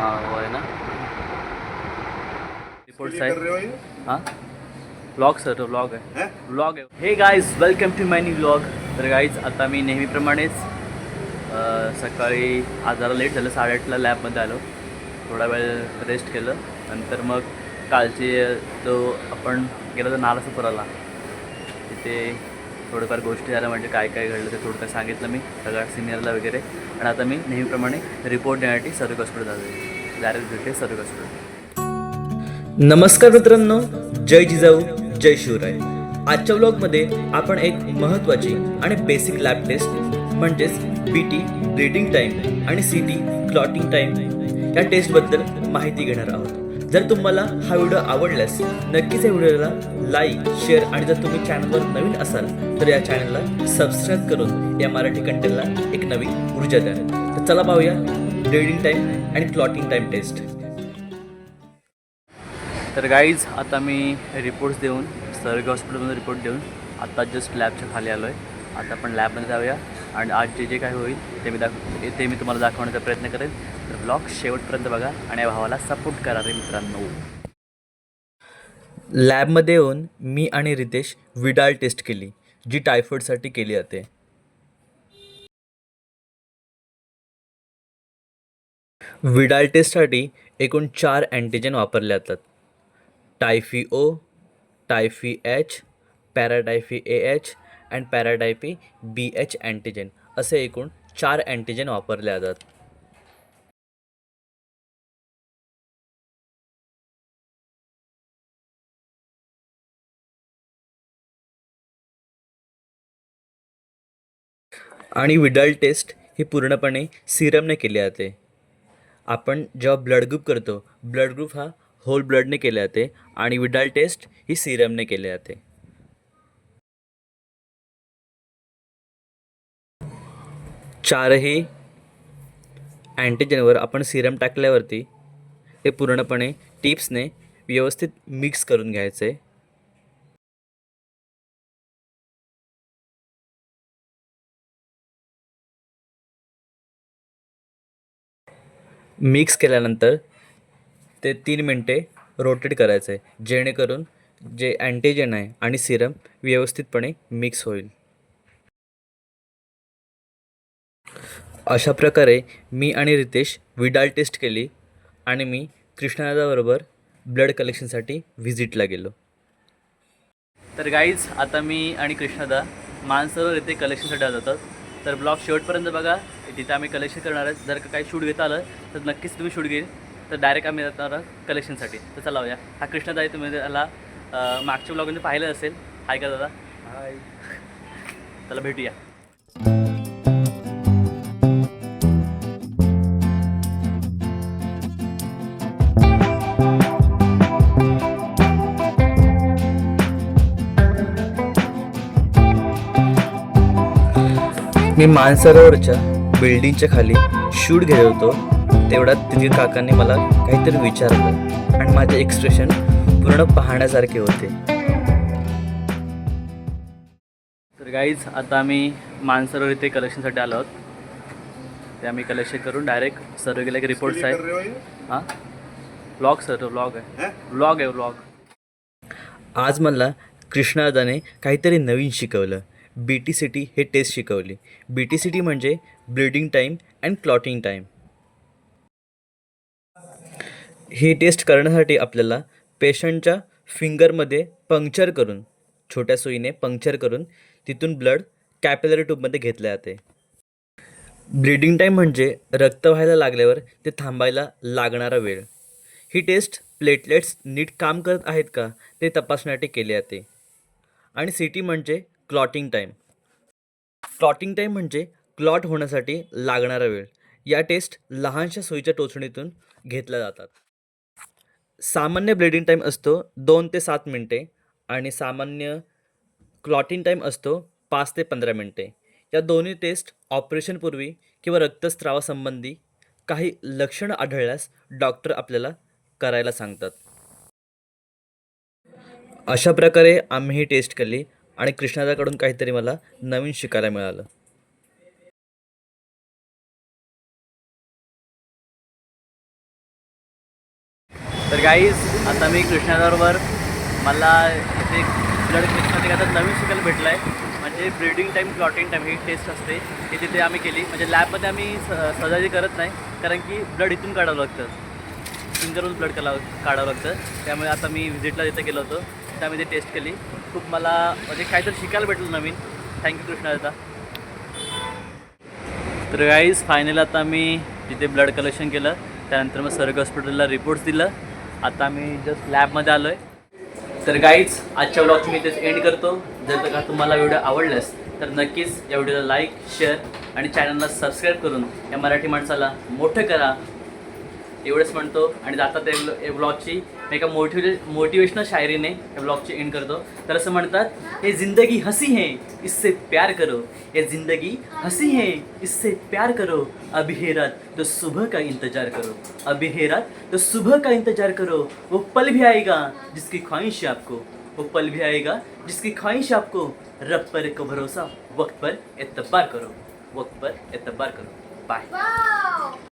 हाँ वो है ना. रिपोर्ट रहे हो हाँ? व्लॉग सर व्लॉग आहे. हैं? व्लॉग आहे. हे guys welcome to my new vlog तर गाईज आता मी नेहमीप्रमाणेच अं, सकाळी आज जरा लेट झालं साडेआठला लॅबमध्ये आलो. थोडा वेळ रेस्ट केलं. नंतर मग कालची जो आपण गेलो तर नालासोपराला तिथे थोडंफार गोष्टी झाल्या म्हणजे काय काय घडलं ते थोडंफार सांगितलं मी सगळ्या सिनियरला वगैरे. आणि आता मी नेहमीप्रमाणे रिपोर्ट देण्यासाठी सर्व हॉस्पिटल जातो डायरेक्ट भेटे सर्व हॉस्पिटल नमस्कार मित्रांनो जय जिजाऊ जय शिवराय. आजच्या ब्लॉगमध्ये आपण एक महत्त्वाची आणि बेसिक लॅब टेस्ट म्हणजेच बी टी ब्लीडिंग टाईम आणि सी टी क्लॉटिंग टाईम या टेस्टबद्दल माहिती घेणार आहोत. जर तुम्हाला हा व्हिडिओ आवडल्यास नक्कीच या व्हिडिओला लाईक शेअर आणि जर तुम्ही चॅनलवर नवीन असाल तर या चॅनलला सबस्क्राईब करून या मराठी कंटेंटला एक नवीन ऊर्जा द्या. तर चला पाहूया ब्लीडिंग टाईम आणि क्लॉटिंग टाईम टेस्ट तर गाईज आता मी रिपोर्ट्स देऊन सर्ग हॉस्पिटलमध्ये रिपोर्ट देऊन आता जस्ट लॅबच्या खाली आलो आहे आता आपण लॅबमध्ये जाऊया. आणि आज जे जे काय होईल ते मी दाख ते मी तुम्हाला दाखवण्याचा प्रयत्न करेन. तर ब्लॉग शेवटपर्यंत बघा आणि या भावाला सपोर्ट करा रे मित्रांनो. लॅबमध्ये येऊन मी आणि रितेश विडाल टेस्ट केली जी टायफॉईडसाठी केली जाते विडाल टेस्टसाठी एकूण चार अँटीजेन वापरले जातात. Typhi O typhi H paratyphi A H and paratyphi B H antigen असे एकूण चार अँटीजेन वापरले जातात. आणि विडल टेस्ट ही पूर्णपणे सिरमने केली जाते. आपण जेव्हा ब्लड ग्रुप करतो ब्लड ग्रुप हा होल ब्लडने केले जाते आणि विडाल टेस्ट ही सिरमने केली जाते. चारही अँटीजेनवर आपण सिरम टाकल्यावरती ते पूर्णपणे टिप्सने व्यवस्थित मिक्स करून घ्यायचे. मिक्स केल्यानंतर ते तीन मिनटे रोटेट करायचं आहे जेणेकरून जे अँटीजेन आहे आणि सिरम व्यवस्थितपणे मिक्स होईल. अशा प्रकारे मी आणि रितेश विडाल टेस्ट केली आणि मी कृष्णादाबरोबर ब्लड कलेक्शनसाठी व्हिजिटला गेलो. तर गाईज आता मी आणि कृष्णदा मानसरोवर येथे कलेक्शनसाठी आलो होतो तर ब्लॉग शेवटपर्यंत बघा. तिथे आम्ही कलेक्शन करणार आहे जर का काही शूट घेता आलं तर नक्कीच तुम्ही शूट घेईल. तर डायरेक्ट आम्ही जाणार आहोत कलेक्शनसाठी तर चला या हा कृष्णदा आहे तुम्ही त्याला मागच्या ब्लॉगमध्ये पाहिलं असेल. हाय का दादा? हाय चला भेटूया. मी मानसरोवरच्या बिल्डिंगच्या खाली शूट घेत होतो. तेवढ्यात तिथे काकांनी मला काहीतरी विचारलं आणि माझे एक्सप्रेशन पूर्ण पाहण्यासारखे होते. तर गाईज आता आम्ही मानसरोवर इथे कलेक्शनसाठी आलो आहोत. ते आम्ही कलेक्शन करून डायरेक्ट सर्व गेले रिपोर्ट्स रहे हो आहेत हां? व्लॉग सर व्लॉग आहे? व्लॉग आहे व्लॉग आज मला कृष्णादाने काहीतरी नवीन शिकवलं. बी टी सी टी हे टेस्ट शिकवली. बी टी सी टी म्हणजे bleeding time and clotting time he test करण्यासाठी आपल्याला पेशंटच्या फिंगरमध्ये पंक्चर करून छोट्या सुईने पंक्चर करून तिथून ब्लड कॅपिलरी ट्यूबमध्ये घेतले जाते. ब्लिडिंग टाईम म्हणजे रक्त व्हायला लागल्यावर ते थांबायला लागणारा वेळ. ही टेस्ट प्लेटलेट्स नीट काम करत आहेत का ते तपासण्यासाठी केली जाते. आणि सी टी म्हणजे क्लॉटिंग टाईम क्लॉटिंग टाईम म्हणजे क्लॉट होण्यासाठी लागणारा वेळ. या टेस्ट लहानशा सोयीच्या टोचणीतून घेतल्या जातात. सामान्य ब्लिडिंग टाईम असतो दोन ते सात मिनटे आणि सामान्य क्लॉटिंग टाईम असतो पाच ते पंधरा मिनटे. या दोन्ही टेस्ट ऑपरेशनपूर्वी किंवा रक्तस्रावासंबंधी काही लक्षणं आढळल्यास डॉक्टर आपल्याला करायला सांगतात. अशा प्रकारे आम्ही ही टेस्ट केली. आणि कृष्णादाकडून काहीतरी मला नवीन शिकायला मिळालं. तर गाईज आता मी कृष्णाबरोबर मला इथे ब्लड टेस्टमध्ये आता नवीन शिकायला भेटलं आहे म्हणजे ब्रीडिंग टाईम क्लॉटिंग टाईम ही टेस्ट असते. हे तिथे आम्ही केली. म्हणजे लॅबमध्ये आम्ही स सजाजी करत नाही. कारण की ब्लड इथून काढावं लागतं. फिंगरवरून ब्लड काढावं काढावं लागतं. त्यामुळे आता मी व्हिजिटला तिथे गेलो होतो. त्या मी ते टेस्ट केली. खूप मला म्हणजे काहीतरी शिकायला भेटलं नवीन. थँक्यू कृष्णादादा तर गाईज फायनल आता मी तिथे ब्लड कलेक्शन केलं त्यानंतर मग सरग हॉस्पिटलला रिपोर्ट्स दिलं. आता मी जस्ट लॅबमध्ये आलो आहे तर गाईज आजच्या ब्लॉग मी इथेच एंड करतो. जर का तुम्हाला व्हिडिओ आवडल्यास तर नक्कीच या व्हिडिओला लाईक शेअर आणि चॅनलला सबस्क्राईब करून या मराठी माणसाला मोठं करा. एवढंच म्हणतो. आणि जाता ते ब्लॉगची एका मोटिवे मोटिवेशनल शायरीने या ब्लॉगची एंड करतो. तर असं म्हणतात हे जिंदगी हसी है इससे प्यार करो. ये जिंदगी हसी है इससे प्यार करो. अभी रात तो सुबह का इंतजार करो. अभी रात तो सुबह का इंतजार करो. वो पल भी आएगा जिसकी ख्वाहिश है आपको. वो पल भी आएगा जिसकी ख्वाहिश आपको. रब पर को भरोसा वक्त पर एतबार करो. वक्त पर एतबार करो. बाय